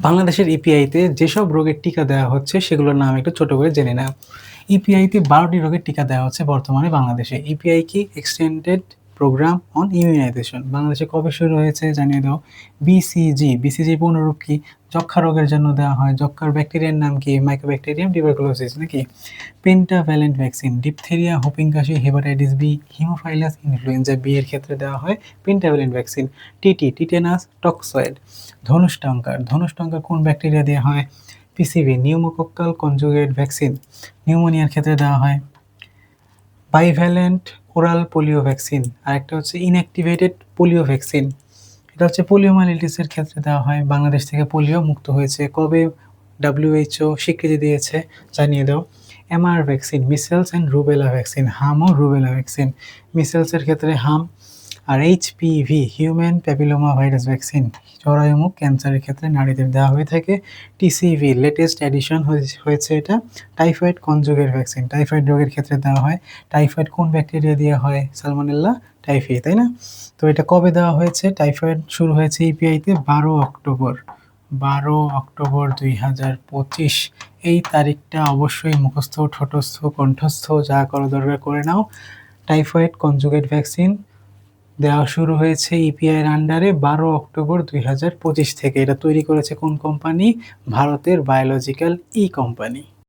বাংলাদেশের ইপিআইতে যেসব রোগের টিকা দেওয়া হচ্ছে, সেগুলোর নাম একটু ছোট করে জেনে নাও। ইপিআইতে বারোটি রোগের টিকা দেওয়া হচ্ছে বর্তমানে বাংলাদেশে। ইপিআই কি? এক্সটেন্ডেড প্রোগ্রাম অন ইমিউনাইজেশন বাংলাদেশে কবে শুরু হয়েছে জানিয়ে দাও। বিসিজি বিসিজি পুনরূপ কি? যক্ষা রোগের জন্য দেওয়া হয়। যক্ষার ব্যাকটেরিয়ার নাম কি? মাইক্রোব্যাকটেরিয়াম টিউবারকুলোসিস নাকি? পেন্টাভ্যালেন্ট ভ্যাকসিন ডিপথেরিয়া হোপিং কাশি hepatitis B haemophilus influenzae B এর ক্ষেত্রে দেওয়া হয় pentavalent vaccine TT tetanus toxoid ধনুষ্টঙ্কার ধনুষ্টঙ্কার কোন ব্যাকটেরিয়া দেওয়া হয়? পিসিবি নিউমোকক্কাল কনজুগেট ভ্যাকসিন নিউমোনিয়ার ক্ষেত্রে দেওয়া হয় বাইভ্যালেন্ট ওরাল পোলিও ভ্যাকসিন আর একটা হচ্ছে ইনঅ্যাক্টিভেটেড পোলিও ভ্যাকসিন এটা হচ্ছে পোলিও পোলিওমাইলিটিসের ক্ষেত্রে দেওয়া হয়। বাংলাদেশ থেকে পোলিও মুক্ত হয়েছে। কবে ডাব্লিউএইচও স্বীকৃতি দিয়েছে জানিয়ে দাও। MR vaccine measles and rubella vaccine হাম ও রুবেলা ভ্যাকসিন মিসেলসের ক্ষেত্রে হাম আর HPV human papilloma virus vaccine জরায়ুমুখ ক্যান্সারের ক্ষেত্রে নারীদের দেওয়া হয়ে থাকে টিসিভি লেটেস্ট অ্যাডিশন হয়েছে এটা। টাইফয়েড কনজুগের ভ্যাকসিন টাইফয়েড রোগের ক্ষেত্রে দেওয়া হয়। টাইফয়েড কোন ব্যাকটেরিয়া দিয়ে হয়? সালমোনেল্লা টাইফি তাই না? তো এটা কবে দেওয়া হয়েছে? টাইফয়েড শুরু হয়েছে ইপিআইতে বারো অক্টোবর। বারো অক্টোবর দুই হাজার পঁচিশ। এই তারিখটা অবশ্যই মুখস্থ, ঠোঁটস্থ, কণ্ঠস্থ, যা করা দরকার করে নাও। টাইফয়েড কনজুগেট ভ্যাকসিন দেওয়া শুরু হয়েছে ইপিআই এর আন্ডারে বারো অক্টোবর দুই হাজার পঁচিশ থেকে। এটা তৈরি করেছে কোন কোম্পানি ভারতের বায়োলজিক্যাল ই কোম্পানি